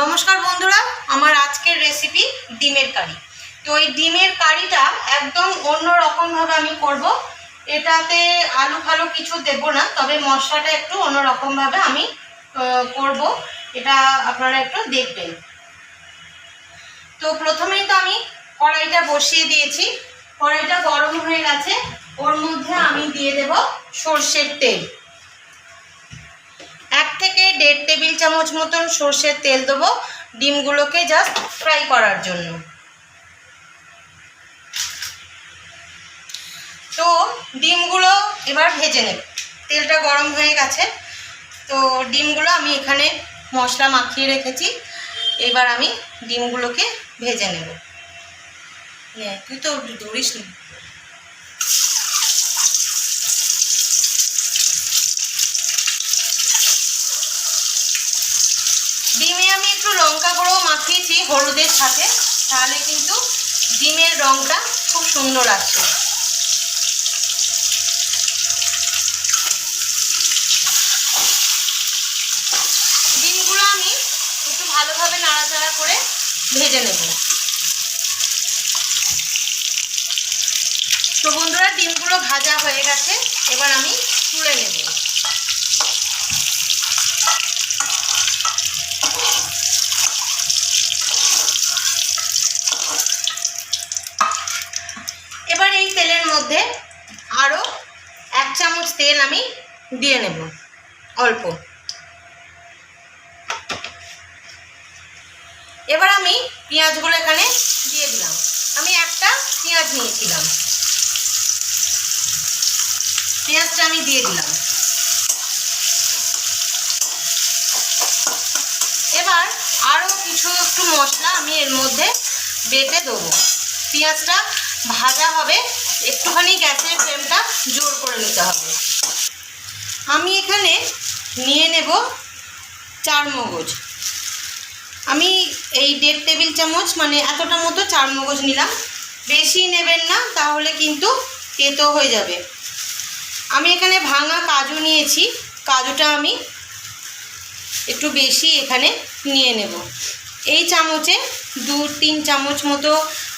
নমস্কার বন্ধুরা, আমার আজকের রেসিপি ডিমের কারি। তো এই ডিমের কারিটা একদম অন্য রকমভাবে আমি করব। এটাতে আলু ফালু কিছু দেব না, তবে মশলাটা একটু অন্য রকমভাবে আমি করব। এটা আপনারা একটু দেখবেন। তো প্রথমেই তো আমি কড়াইটা বসিয়ে দিয়েছি। কড়াইটা গরম হয়ে গেছে। ওর মধ্যে আমি দিয়ে দেব সর্ষের তেল। দেড় টেবিল চামচ মতন সর্ষের তেল দেবো ডিমগুলোকে জাস্ট ফ্রাই করার জন্য। তো ডিমগুলো এবার ভেজে নেব। তেলটা গরম হয়ে গেছে। তো ডিমগুলো আমি এখানে মশলা মাখিয়ে রেখেছি। এবার আমি ডিমগুলোকে ভেজে নেব। তুই তো দৌড়িস নি। ডিমে আমি একটু লঙ্কা গুঁড়ো মাখিয়েছি, হলুদের সাথে। তাহলে কিন্তু ডিমের রঙটা খুব সুন্দর আসছে ডিমগুলো আমি একটু ভালোভাবে নাড়াচাড়া করে ভেজে নেব। তো বন্ধুরা, ডিমগুলো ভাজা হয়ে গেছে। এবার আমি তুলে নেব এবার এই তেলের মধ্যে আরও এক চামচ তেল আমি দিয়ে নেব, অল্প। এবার আমি পেঁয়াজগুলো এখানে দিয়ে দিলাম। আমি একটা পেঁয়াজ নিয়েছিলাম। পেঁয়াজটা আমি দিয়ে দিলাম। এবার আরও কিছু একটু মশলা আমি এর মধ্যে বেটে দেবো। পেঁয়াজটা ভাজা হবে, একটুখানি গ্যাসের ফ্লেমটা জোর করে নিতে হবে। আমি এখানে নিয়ে নেব চার মগজ। আমি এই দেড় টেবিল চামচ মানে এতটা মতো চার মগজ নিলাম। বেশি নেবেন না, তাহলে কিন্তু তেতো হয়ে যাবে। আমি এখানে ভাঙা কাজু নিয়েছি, কাজুটা আমি একটু বেশি এখানে নিয়ে নেব। এই চামচে দু, তিন চামচ মতো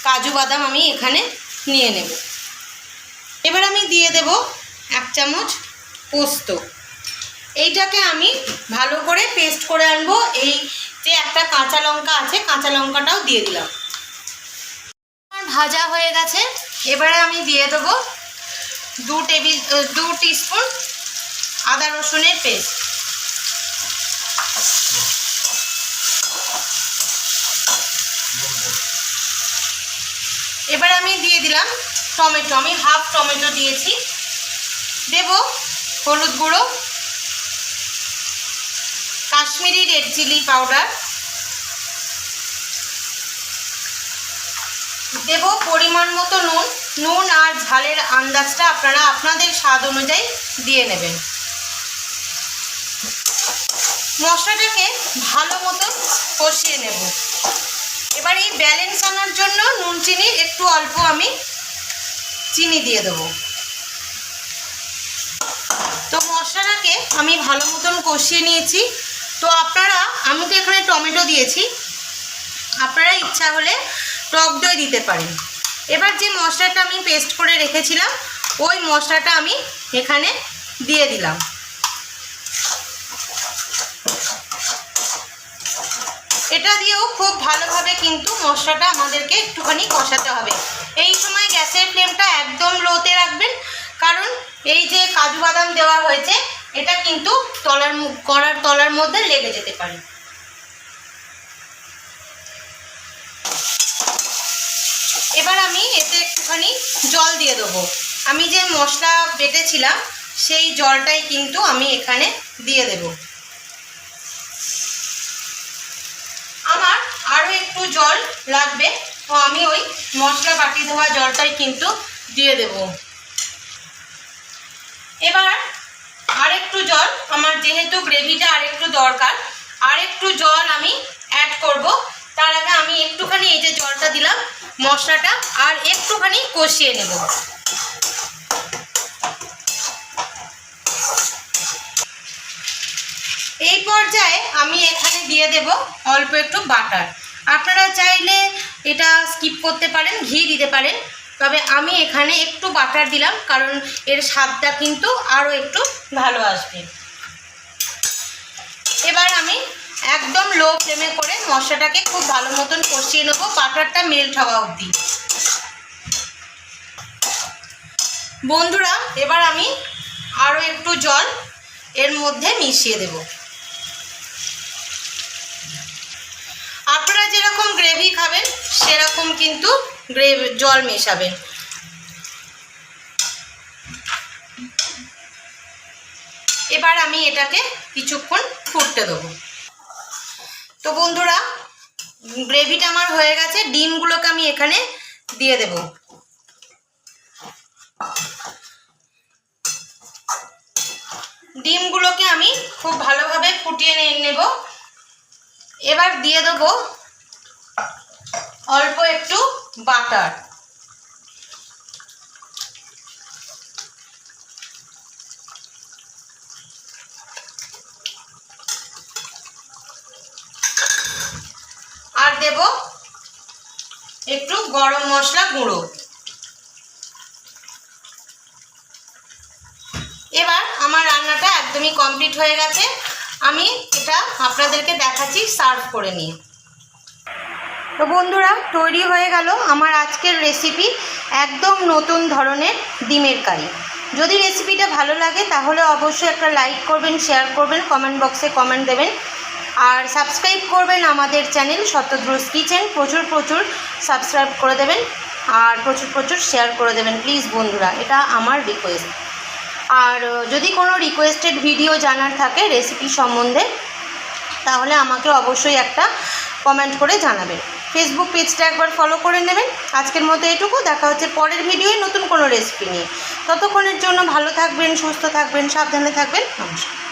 কাজু বাদাম আমি এখানে নিয়ে নেব। এবার আমি দিয়ে দেব এক চামচ পোস্ত। এইটাকে আমি ভালো করে পেস্ট করে আনব। এই যে একটা কাঁচা লঙ্কা আছে, কাঁচা লঙ্কাটাও দিয়ে দিলাম। ভাজা হয়ে গেছে। এবারে আমি দিয়ে দেবো দু টেবিল, দু টিস্পুন আদা রসুনের পেস্ট। এবার আমি দিয়ে দিলাম টমেটো। আমি হাফ টমেটো দিয়েছি। দেব হলুদ গুঁড়ো, কাশ্মীরি রেড চিলি পাউডার। দেব পরিমাণ মতো নুন। নুন আর ঝালের আন্দাজটা আপনারা আপনাদের স্বাদ অনুযায়ী দিয়ে নেবেন। মশলাটাকে ভালো মতো কষিয়ে নেব। এবার এই ব্যালেন্স আনার জন্য নুন, চিনি, একটু অল্প আমি চিনি দিয়ে দেবো। তো মশলাটাকে আমি ভালো মতন কষিয়ে নিয়েছি। তো আপনারা, আমি তো এখানে টমেটো দিয়েছি। আপনারা ইচ্ছা হলে টক দই দিতে পারেন। এবার যে মশলাটা আমি পেস্ট করে রেখেছিলাম, ওই মশলাটা আমি এখানে দিয়ে দিলাম এটা দিয়েও খুব ভালোভাবে কিন্তু মশলাটা আমাদেরকে একটুখানি কষাতে হবে। এই সময় গ্যাসের ফ্লেমটা একদম লোতে রাখবেন। কারণ এই যে কাজু বাদাম দেওয়া হয়েছে, এটা কিন্তু তলার কড়ার তলার মধ্যে লেগে যেতে পারে। এবার আমি এতে একটুখানি জল দিয়ে দেবো। আমি যে মশলা বেটেছিলাম, সেই জলটাই কিন্তু আমি এখানে দিয়ে দেবো আমার আরও একটু জল লাগবে। তো আমি ওই মশলা বাটি ধোয়া জলটাই কিন্তু দিয়ে দেব। এবার আরেকটু জল, আমার যেহেতু গ্রেভিটা আরেকটু দরকার, আরেকটু জল আমি অ্যাড করব। তার আগে আমি একটুখানি এই যে জলটা দিলাম, মশলাটা, আর একটুখানি কষিয়ে নেব। এই পর্যায়ে আমি এখানে দিয়ে দেব অল্প একটু বাটার। আপনারা চাইলে এটা স্কিপ করতে পারেন, ঘি দিতে পারেন। তবে আমি এখানে একটু বাটার দিলাম, কারণ এর স্বাদটা কিন্তু আরও একটু ভালো আসবে। এবার আমি একদম লো ফ্লেমে করে মশলাটাকে খুব ভালো মতন কষিয়ে নেব বাটারটা মেল্ট হওয়া অবধি। বন্ধুরা, এবার আমি আরও একটু জল এর মধ্যে মিশিয়ে দেব আপনারা যেরকম গ্রেভি খাবেন, সেরকম কিন্তু গ্রেভি, জল মেশাবেন। এবার আমি এটাকে কিছুক্ষণ ফুটতে দেবো। তো বন্ধুরা, গ্রেভিটা আমার হয়ে গেছে, ডিমগুলোকে আমি এখানে দিয়ে দেব। ডিমগুলোকে আমি খুব ভালোভাবে ফুটিয়ে নিয়ে নেব। এবার দিয়ে দেব অল্প একটু বাটার। আর দেব একটু গরম মশলা গুঁড়ো। এবার আমার রান্নাটা একদমই কমপ্লিট হয়ে গেছে। আমি এটা আপনাদেরকে দেখাচ্ছি সার্ভ করে নিয়ে। তো বন্ধুরা, তৈরি হয়ে গেল আমার আজকের রেসিপি একদম নতুন ধরনের ডিমের কারি। যদি রেসিপিটা ভালো লাগে, তাহলে অবশ্যই একটা লাইক করবেন শেয়ার করবেন কমেন্ট বক্সে কমেন্ট দেবেন। আর সাবস্ক্রাইব করবেন আমাদের চ্যানেল শতদ্রুস কিচেন প্রচুর প্রচুর সাবস্ক্রাইব করে দেবেন আর প্রচুর প্রচুর শেয়ার করে দেবেন প্লিজ বন্ধুরা, এটা আমার রিকোয়েস্ট আর যদি কোনো রিকোয়েস্টেড ভিডিও জানার থাকে রেসিপি সম্বন্ধে, তাহলে আমাকে অবশ্যই একটা কমেন্ট করে জানাবেন। ফেসবুক পেজটা একবার ফলো করে নেবেন। আজকের মতো এটুকু। দেখা হচ্ছে পরের ভিডিওয় নতুন কোনো রেসিপি নিয়ে। ততক্ষণের জন্য ভালো থাকবেন, সুস্থ থাকবেন, সাবধানে থাকবেন। নমস্কার।